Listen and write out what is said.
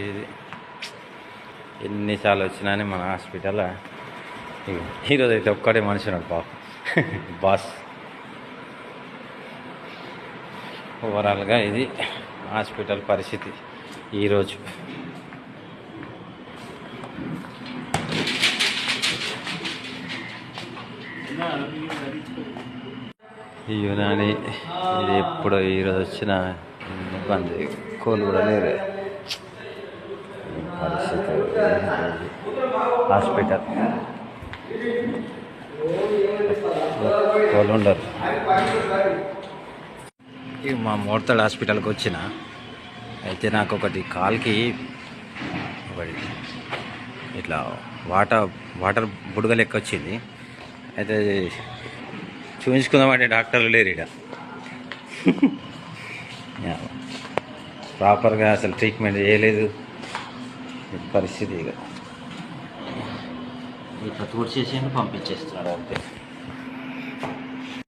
ఇది ఎన్నిసార్లు వచ్చినా మన హాస్పిటల్ ఈరోజు అయితే ఒక్కడే మనిషి ఉన్నాడు పాప. బాస్. ఓవరాల్గా ఇది హాస్పిటల్ పరిస్థితి ఈరోజు ఈ యునాని ఇది ఎప్పుడు ఈరోజు వచ్చిన ఇబ్బంది. కోళ్ళు కూడా లేరు పరిస్థితి హాస్పిటల్. వాళ్ళు ఉండరు మా మోడతాడు హాస్పిటల్కి వచ్చిన అయితే నాకు ఒకటి కాల్కి ఒకటి ఇట్లా వాటర్ వాటర్ బుడగ లెక్క వచ్చింది. అయితే చూపించుకుందామంటే డాక్టర్లు లేరు ఇక ప్రాపర్గా అసలు ట్రీట్మెంట్ చేయలేదు. పరిస్థితి ఇక. ఇట్లా తూడ్చేసి పంపించేస్తున్నాడు అంతే.